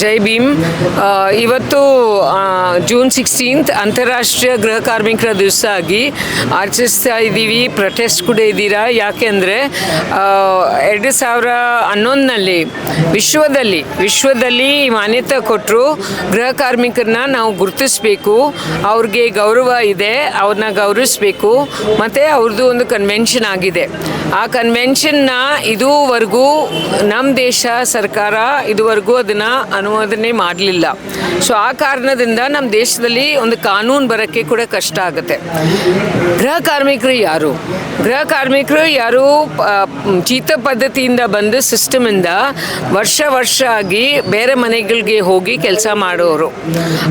ಜೈ ಭೀಮ್. ಇವತ್ತು June sixteenth ಅಂತಾರಾಷ್ಟ್ರೀಯ ಗೃಹ ಕಾರ್ಮಿಕರ ದಿವಸ ಆಗಿ ಆಚರಿಸ್ತಾ ಇದ್ದೀವಿ ಪ್ರೊಟೆಸ್ಟ್ ಕೂಡ ಇದ್ದೀರಾ? ಯಾಕೆಂದರೆ ಎರಡು ಸಾವಿರ ಹನ್ನೊಂದರಲ್ಲಿ ವಿಶ್ವದಲ್ಲಿ ವಿಶ್ವದಲ್ಲಿ ಮಾನ್ಯತೆ ಕೊಟ್ಟರು ಗೃಹ ಕಾರ್ಮಿಕರನ್ನ ನಾವು ಗುರುತಿಸಬೇಕು. ಅವ್ರಿಗೆ ಗೌರವ ಇದೆ, ಅವ್ರನ್ನ ಗೌರವಿಸಬೇಕು. ಮತ್ತು ಅವ್ರದ್ದು ಒಂದು ಕನ್ವೆನ್ಷನ್ ಆಗಿದೆ. ಆ ಕನ್ವೆನ್ಷನ್ನ ಇದುವರೆಗೂ ನಮ್ಮ ದೇಶ ಸರ್ಕಾರ ಇದುವರೆಗೂ ಅದನ್ನು ಅನುಮೋದನೆ ಮಾಡಲಿಲ್ಲ. ಸೊ ಆ ಕಾರಣದಿಂದ ನಮ್ಮ ದೇಶದಲ್ಲಿ ಒಂದು ಕಾನೂನು ಬರೋಕ್ಕೆ ಕೂಡ ಕಷ್ಟ ಆಗುತ್ತೆ. ಗೃಹ ಕಾರ್ಮಿಕರು ಯಾರು? ಗೃಹ ಕಾರ್ಮಿಕರು ಯಾರು ಚೀತ ಪದ್ಧತಿಯಿಂದ ಬಂದು ಸಿಸ್ಟಮಿಂದ ವರ್ಷ ವರ್ಷ ಆಗಿ ಬೇರೆ ಮನೆಗಳಿಗೆ ಹೋಗಿ ಕೆಲಸ ಮಾಡೋರು.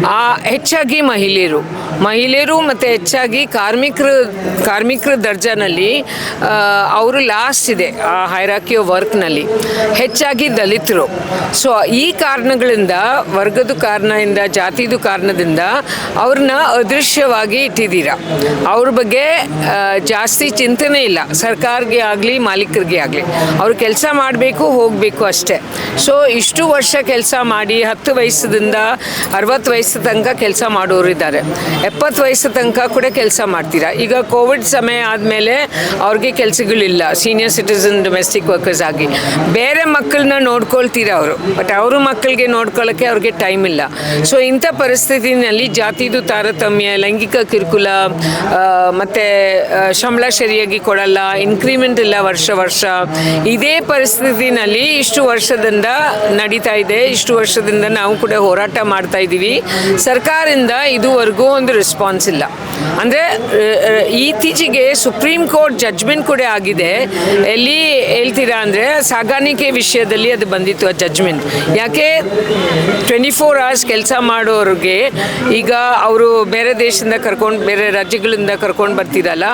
ಆ, ಹೆಚ್ಚಾಗಿ ಮಹಿಳೆಯರು. ಮಹಿಳೆಯರು ಮತ್ತು ಹೆಚ್ಚಾಗಿ ಕಾರ್ಮಿಕರು, ಕಾರ್ಮಿಕರ ದರ್ಜಾನಲ್ಲಿ ಅವರು ಲಾಸ್ಟ್ ಇದೆ ಆ ಹೈರಾಕಿಯೋ ವರ್ಕ್ನಲ್ಲಿ ಹೆಚ್ಚಾಗಿ ದಲಿತರು. ಸೊ ಈ ಕಾರಣಗಳಿಂದ ವರ್ಗದ ಕಾರಣದಿಂದ, ಜಾತಿದು ಕಾರಣದಿಂದ ಅವ್ರನ್ನ ಅದೃಶ್ಯವಾಗಿ ಇಟ್ಟಿದ್ದೀರಾ? ಅವ್ರ ಬಗ್ಗೆ ಜಾಸ್ತಿ ಚಿಂತನೆ ಇಲ್ಲ. ಸರ್ಕಾರಕ್ಕೆ ಆಗಲಿ, ಮಾಲೀಕರಿಗೆ ಆಗಲಿ. ಅವ್ರು ಕೆಲಸ ಮಾಡಬೇಕು, ಹೋಗಬೇಕು ಅಷ್ಟೇ. ಸೊ ಇಷ್ಟು ವರ್ಷ ಕೆಲಸ ಮಾಡಿ, ಹತ್ತು ವಯಸ್ಸದಿಂದ ಅರವತ್ತು ವಯಸ್ಸು ತನಕ ಕೆಲಸ ಮಾಡೋರು ಇದ್ದಾರೆ. ಎಪ್ಪತ್ತು ವಯಸ್ಸು ತನಕ ಕೂಡ ಕೆಲಸ ಮಾಡ್ತೀರಾ? ಈಗ ಕೋವಿಡ್ ಸಮಯ ಆದಮೇಲೆ ಅವ್ರಿಗೆ ಕೆಲಸಗಳಿಲ್ಲ. ಸೀನಿಯರ್ ಸಿಟಿಸನ್ ಡೊಮೆಸ್ಟಿಕ್ ವರ್ಕರ್ಸ್ ಆಗಿ. ಬೇರೆ ಮಕ್ಕಳನ್ನ ನೋಡ್ಕೊಳ್ತೀರಾ ಅವರು? ಬಟ್ ಅವ್ರ ಮಕ್ಕಳಿಗೆ ನೋಡ್ಕೊಳ್ಳೋಕ್ಕೆ ಅವ್ರಿಗೆ ಟೈಮ್ ಇಲ್ಲ. ಸೊ ಇಂಥ ಪರಿಸ್ಥಿತಿನಲ್ಲಿ ಜಾತಿದು ತಾರತಮ್ಯ, ಲೈಂಗಿಕ ಕಿರುಕುಲ ಮತ್ತು ಶಂಬಳ ಸರಿಯಾಗಿ ಕೊಡಲ್ಲ ಇನ್ಕ್ರಿಮೆಂಟ್ ಇಲ್ಲ ವರ್ಷ ವರ್ಷ, ಇದೇ ಪರಿಸ್ಥಿತಿನಲ್ಲಿ ಇಷ್ಟು ವರ್ಷದಿಂದ ನಡೀತಾ ಇದೆ. ಇಷ್ಟು ವರ್ಷದಿಂದ ನಾವು ಕೂಡ ಹೋರಾಟ ಮಾಡ್ತಾ ಇದ್ದೀವಿ. ಸರ್ಕಾರದಿಂದ ಇದುವರೆಗೂ ಒಂದು ರೆಸ್ಪಾನ್ಸ್ ಇಲ್ಲ. ಅಂದರೆ ಇತ್ತೀಚೆಗೆ ಸುಪ್ರೀಂ ಕೋರ್ಟ್ ಜಡ್ಜ್ಮೆಂಟ್ ಕೂಡ ಆಗಿದೆ. ಎಲ್ಲಿ ಹೇಳ್ತೀರಾ ಅಂದರೆ, ಸಾಗಾಣಿಕೆ ವಿಷಯದಲ್ಲಿ ಅದು ಬಂದಿತ್ತು ಆ ಜಡ್ಜ್ಮೆಂಟ್ ಯಾಕೆ? ಟ್ವೆಂಟಿ ಫೋರ್ ಅವರ್ಸ್ ಕೆಲಸ ಮಾಡೋರಿಗೆ ಈಗ ಅವರು ಬೇರೆ ದೇಶದಿಂದ ಕರ್ಕೊಂಡು, ಬೇರೆ ರಾಜ್ಯಗಳಿಂದ ಕರ್ಕೊಂಡು ಬರ್ತಿರಲ್ಲ.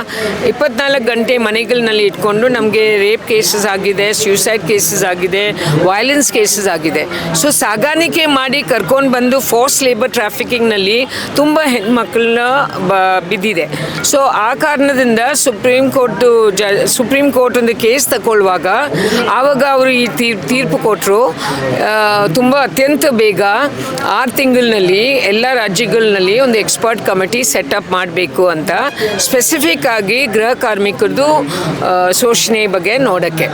ಇಪ್ಪತ್ನಾಲ್ಕು ಗಂಟೆ ಮನೆಗಳಲ್ಲಿ ಇಟ್ಕೊಂಡು ನಮಗೆ ರೇಪ್ ಕೇಸಸ್ ಆಗಿದೆ ಸ್ಯೂಸೈಡ್ ಕೇಸಸ್ ಆಗಿದೆ ವೈಲೆನ್ಸ್ ಕೇಸಸ್ ಆಗಿದೆ. ಸೊ ಸಾಗಾಣಿಕೆ ಮಾಡಿ ಕರ್ಕೊಂಡು ಬಂದು ಫೋರ್ಸ್ ಲೇಬರ್ ಟ್ರಾಫಿಕಿಂಗ್ನಲ್ಲಿ ತುಂಬ ಹೆಣ್ಮಕ್ಳನ್ನ ಬ, ಬಿದ್ದಿದೆ. ಸೊ ಆ ಕಾರಣದಿಂದ ಸುಪ್ರೀಂ ಕೋರ್ಟು, ಜ, ಸುಪ್ರೀಂ ಕೋರ್ಟ್ ಒಂದು ಕೇಸ್ ತಗೊಳ್ಳುವಾಗ ಆವಾಗ ಅವರು ಈ ತೀರ್, ತೀರ್ಪು ಕೊಟ್ಟರು ತುಂಬ ಅತ್ಯಂತ ಬೇಗ ಆರು ತಿಂಗಳಿನಲ್ಲಿ ಎಲ್ಲ ರಾಜ್ಯಗಳಲ್ಲಿ ಒಂದು ಎಕ್ಸ್ಪರ್ಟ್ ಕಮಿಟಿ ಸೆಟಪ್ ಮಾಡಬೇಕು ಅಂತ ಸ್ಪೆಸಿಫಿಕ್ ಆಗಿ ಗೃಹ ಕಾರ್ಮಿಕರದು ಶೋಷಣೆ ಬಗ್ಗೆ ನೋಡೋಕ್ಕೆ.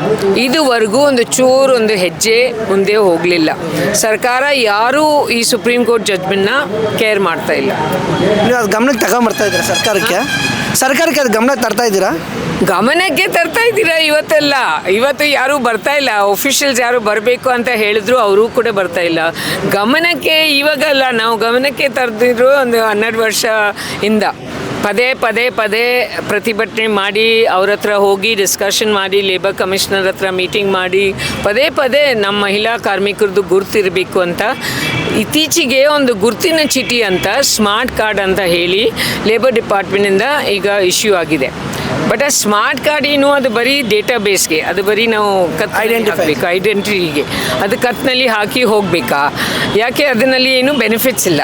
ಇದುವರೆಗೂ ಒಂದು ಚೂರು ಒಂದು ಹೆಜ್ಜೆ ಮುಂದೆ ಹೋಗಲಿಲ್ಲ. ಸರ್ಕಾರ ಯಾರೂ ಈ ಸುಪ್ರೀಂ ಕೋರ್ಟ್ ಜಡ್ಜ್ಮೆಂಟ್ನ ಕೇರ್ ಮಾಡ್ತಾ ಇಲ್ಲ. ನೀವು ಅದು ಗಮನಕ್ಕೆ ತಗೊಂಬರ್ತಾ ಇದ್ದಾರೆ ಸರ್ಕಾರಕ್ಕೆ? ಸರ್ಕಾರಕ್ಕೆ ಅದು ಗಮನಕ್ಕೆ ತರ್ತಾ ಇದ್ದೀರಾ? ಗಮನಕ್ಕೆ ತರ್ತಾ ಇದ್ದೀರಾ ಇವತ್ತೆಲ್ಲ? ಇವತ್ತು ಯಾರು ಬರ್ತಾ ಇಲ್ಲ. ಒಫಿಷಿಯಲ್ಸ್ ಯಾರು ಬರಬೇಕು ಅಂತ ಹೇಳಿದ್ರು, ಅವರು ಕೂಡ ಬರ್ತಾ ಇಲ್ಲ. ಗಮನಕ್ಕೆ ಇವಾಗಲ್ಲ. ನಾವು ಗಮನಕ್ಕೆ ತರ್ದಿದ್ರು ಒಂದು ಹನ್ನೆರಡು ವರ್ಷ ಇಂದ. ಪದೇ ಪದೇ ಪದೇ ಪ್ರತಿಭಟನೆ ಮಾಡಿ ಅವ್ರ ಹತ್ರ ಹೋಗಿ ಡಿಸ್ಕಷನ್ ಮಾಡಿ ಲೇಬರ್ ಕಮಿಷನರ್ ಹತ್ರ ಮೀಟಿಂಗ್ ಮಾಡಿ ಪದೇ ಪದೇ ನಮ್ಮ ಮಹಿಳಾ ಕಾರ್ಮಿಕರದ್ದು ಗುರುತಿರಬೇಕು ಅಂತ. ಇತ್ತೀಚೆಗೆ ಒಂದು ಗುರುತಿನ ಚೀಟಿ ಅಂತ ಸ್ಮಾರ್ಟ್ ಕಾರ್ಡ್ ಅಂತ ಹೇಳಿ ಲೇಬರ್ ಡಿಪಾರ್ಟ್ಮೆಂಟಿಂದ ಈಗ ಇಶ್ಯೂ ಆಗಿದೆ. ಬಟ್ ಆ ಸ್ಮಾರ್ಟ್ ಕಾರ್ಡ್ ಏನು? ಅದು ಬರೀ ಡೇಟಾ ಬೇಸ್ಗೆ ಅದು ಬರೀ ನಾವು ಕತ್ ಐಡೆಂಟಿಫೈಬೇಕು ಬೇಕು ಐಡೆಂಟಿಟಿಗೆ ಅದು ಕತ್ನಲ್ಲಿ ಹಾಕಿ ಹೋಗಬೇಕಾ? ಯಾಕೆ ಅದರಲ್ಲಿ ಏನು ಬೆನಿಫಿಟ್ಸ್ ಇಲ್ಲ?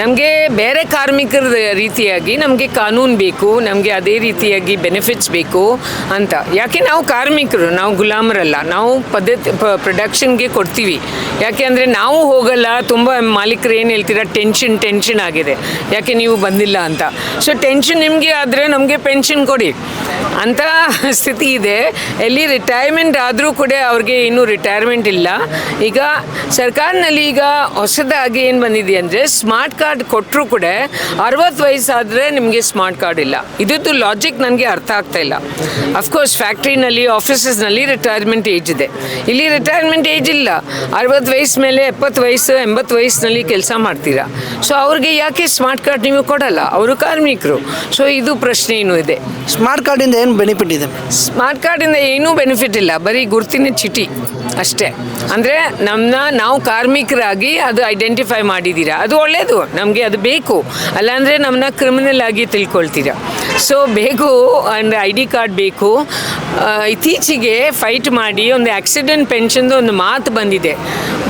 ನಮಗೆ ಬೇರೆ ಕಾರ್ಮಿಕರ ರೀತಿಯಾಗಿ ನಮಗೆ ಕಾನೂನು ಬೇಕು, ನಮಗೆ ಅದೇ ರೀತಿಯಾಗಿ ಬೆನಿಫಿಟ್ಸ್ ಬೇಕು ಅಂತ. ಯಾಕೆ ನಾವು ಕಾರ್ಮಿಕರು, ನಾವು ಗುಲಾಮರಲ್ಲ, ನಾವು ಪದ್ಧತಿ ಪ್ರೊಡಕ್ಷನ್ಗೆ ಕೊಡ್ತೀವಿ. ಯಾಕೆ ಅಂದರೆ ನಾವು ಹೋಗಲ್ಲ, ತುಂಬ ಮಾಲೀಕರು ಏನು ಹೇಳ್ತೀರಾ ಟೆನ್ಷನ್ ಟೆನ್ಷನ್ ಆಗಿದೆ. ಯಾಕೆ ನೀವು ಬಂದಿಲ್ಲ ಅಂತ. ಸೊ ಟೆನ್ಷನ್ ನಿಮಗೆ ಆದರೆ ನಮಗೆ ಪೆನ್ಷನ್ ಕೊಡಿ. ಅಂತ ಸ್ಥಿತಿ ಇದೆ. ಎಲ್ಲಿ ರಿಟೈರ್ಮೆಂಟ್ ಆದರೂ ಕೂಡ ಅವ್ರಿಗೆ ಇನ್ನೂ ರಿಟೈರ್ಮೆಂಟ್ ಇಲ್ಲ. ಈಗ ಸರ್ಕಾರನಲ್ಲಿ ಈಗ ಹೊಸದಾಗಿ ಏನು ಬಂದಿದೆ ಅಂದರೆ ಸ್ಮಾರ್ಟ್ ಕಾರ್ಡ್ ಕೊಟ್ಟರು ಕೂಡ ಅರವತ್ತು ವಯಸ್ಸಾದರೆ ನಿಮಗೆ ಸ್ಮಾರ್ಟ್ ಕಾರ್ಡ್ ಇಲ್ಲ. ಇದ್ದು ಲಾಜಿಕ್ ನನಗೆ ಅರ್ಥ ಆಗ್ತಾ ಇಲ್ಲ. ಅಫ್ಕೋರ್ಸ್ ಫ್ಯಾಕ್ಟ್ರಿನಲ್ಲಿ ಆಫೀಸಸ್ನಲ್ಲಿ ರಿಟೈರ್ಮೆಂಟ್ ಏಜ್ ಇದೆ. ಇಲ್ಲಿ ರಿಟೈರ್ಮೆಂಟ್ ಏಜ್ ಇಲ್ಲ. ಅರವತ್ತು ವಯಸ್ಸು ಮೇಲೆ ಎಪ್ಪತ್ತು ವಯಸ್ಸು, ಎಂಬತ್ತು ವಯಸ್ಸಿನಲ್ಲಿ ಕೆಲಸ ಮಾಡ್ತೀರಾ? ಸೊ ಅವ್ರಿಗೆ ಯಾಕೆ ಸ್ಮಾರ್ಟ್ ಕಾರ್ಡ್ ನೀವು ಕೊಡಲ್ಲ? ಅವರು ಕಾರ್ಮಿಕರು. ಸೊ ಇದು ಪ್ರಶ್ನೆ ಏನು ಇದೆ. ಸ್ಮಾರ್ಟ್ ಕಾರ್ಡಿಂದ ಏನು ಬೆನಿಫಿಟ್ ಇದೆ? ಸ್ಮಾರ್ಟ್ ಕಾರ್ಡಿಂದ ಏನೂ ಬೆನಿಫಿಟ್ ಇಲ್ಲ. ಬರೀ ಗುರುತಿನ ಚೀಟಿ ಅಷ್ಟೇ. ಅಂದರೆ ನಮ್ಮನ್ನ ನಾವು ಕಾರ್ಮಿಕರಾಗಿ ಅದು ಐಡೆಂಟಿಫೈ ಮಾಡಿದ್ದೀರಾ ಅದು ಒಳ್ಳೆಯದು ನಮಗೆ ಅದು ಬೇಕು. ಅಲ್ಲಾಂದರೆ ನಮ್ಮನ್ನ ಕ್ರಿಮಿನಲ್ ಆಗಿ ತಿಳ್ಕೊಳ್ತೀರಾ. ಸೊ ಬೇಕು ಅಂದರೆ ಐ ಡಿ ಕಾರ್ಡ್ ಬೇಕು. ಇತ್ತೀಚೆಗೆ ಫೈಟ್ ಮಾಡಿ ಒಂದು ಆಕ್ಸಿಡೆಂಟ್ ಪೆನ್ಷನ್ದು ಒಂದು ಮಾತು ಬಂದಿದೆ.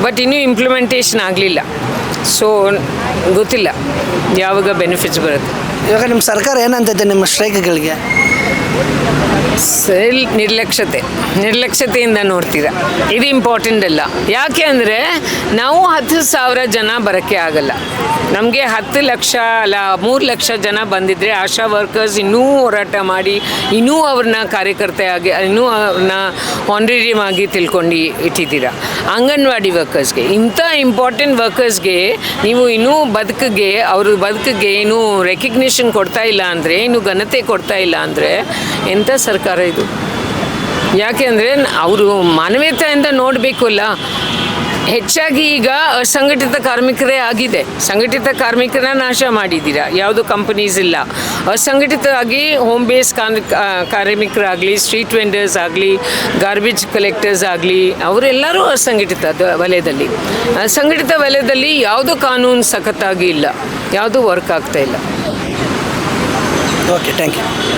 ಬಟ್ ಇನ್ನೂ ಇಂಪ್ಲಿಮೆಂಟೇಷನ್ ಆಗಲಿಲ್ಲ. ಸೊ ಗೊತ್ತಿಲ್ಲ. ಯಾವಾಗ ಬೆನಿಫಿಟ್ಸ್ ಬರುತ್ತೆ. ಇವಾಗ ನಿಮ್ಮ ಸರ್ಕಾರ ಏನಂತೈತೆ ನಿಮ್ಮ ಸ್ಟ್ರೈಕ್ಗಳಿಗೆ ಸೆಲ್ ನಿರ್ಲಕ್ಷ್ಯತೆ, ನಿರ್ಲಕ್ಷ್ಯತೆಯಿಂದ ನೋಡ್ತೀರಾ? ಇದು ಇಂಪಾರ್ಟೆಂಟ್ ಅಲ್ಲ. ಯಾಕೆ ಅಂದರೆ ನಾವು ಹತ್ತು ಸಾವಿರ ಜನ ಬರೋಕ್ಕೆ ಆಗಲ್ಲ. ನಮಗೆ ಹತ್ತು ಲಕ್ಷ ಅಲ್ಲ, ಮೂರು ಲಕ್ಷ ಜನ ಬಂದಿದ್ದರೆ ಆಶಾ ವರ್ಕರ್ಸ್ ಇನ್ನೂ ಹೋರಾಟ ಮಾಡಿ, ಇನ್ನೂ ಅವ್ರನ್ನ ಕಾರ್ಯಕರ್ತೆಯಾಗಿ ಇನ್ನೂ ಅವ್ರನ್ನ ಆನರೇರಿಯಮ್ ಆಗಿ ತಿಳ್ಕೊಂಡು ಇಟ್ಟಿದ್ದೀರಾ? ಅಂಗನವಾಡಿ ವರ್ಕರ್ಸ್ಗೆ ಇಂಥ ಇಂಪಾರ್ಟೆಂಟ್ ವರ್ಕರ್ಸ್ಗೆ ನೀವು ಇನ್ನೂ ಬದುಕಿಗೆ, ಅವ್ರ ಬದುಕಿಗೆ ಏನು ರೆಕಗ್ನಿಷನ್ ಕೊಡ್ತಾ ಇಲ್ಲ ಅಂದರೆ ಇನ್ನು ಘನತೆ ಕೊಡ್ತಾ ಇಲ್ಲ ಅಂದರೆ ಎಂಥ ಸರ್ಕಾರ ಇದು? ಯಾಕೆ ಅಂದರೆ ಅವರು ಮಾನವೀಯತೆಯಿಂದ ನೋಡಬೇಕಲ್ಲ ಹೆಚ್ಚಾಗಿ ಈಗ ಅಸಂಘಟಿತ ಕಾರ್ಮಿಕರೇ ಆಗಿದೆ. ಸಂಘಟಿತ ಕಾರ್ಮಿಕರನ್ನ ನಾಶ ಮಾಡಿದ್ದೀರಾ? ಯಾವುದು ಕಂಪನೀಸ್ ಇಲ್ಲ. ಅಸಂಘಟಿತವಾಗಿ ಹೋಮ್ ಬೇಸ್ ಕಾರ್ಮಿಕರಾಗಲಿ ಸ್ಟ್ರೀಟ್ ವೆಂಡರ್ಸ್ ಆಗಲಿ ಗಾರ್ಬೇಜ್ ಕಲೆಕ್ಟರ್ಸ್ ಆಗಲಿ, ಅವರೆಲ್ಲರೂ ಅಸಂಘಟಿತ ವಲಯದಲ್ಲಿ. ಅಸಂಘಟಿತ ವಲಯದಲ್ಲಿ ಯಾವುದು ಕಾನೂನು ಸಖತ್ತಾಗಿ ಇಲ್ಲ. ಯಾವುದು ವರ್ಕ್ ಆಗ್ತಾ ಇಲ್ಲ. Okay thank you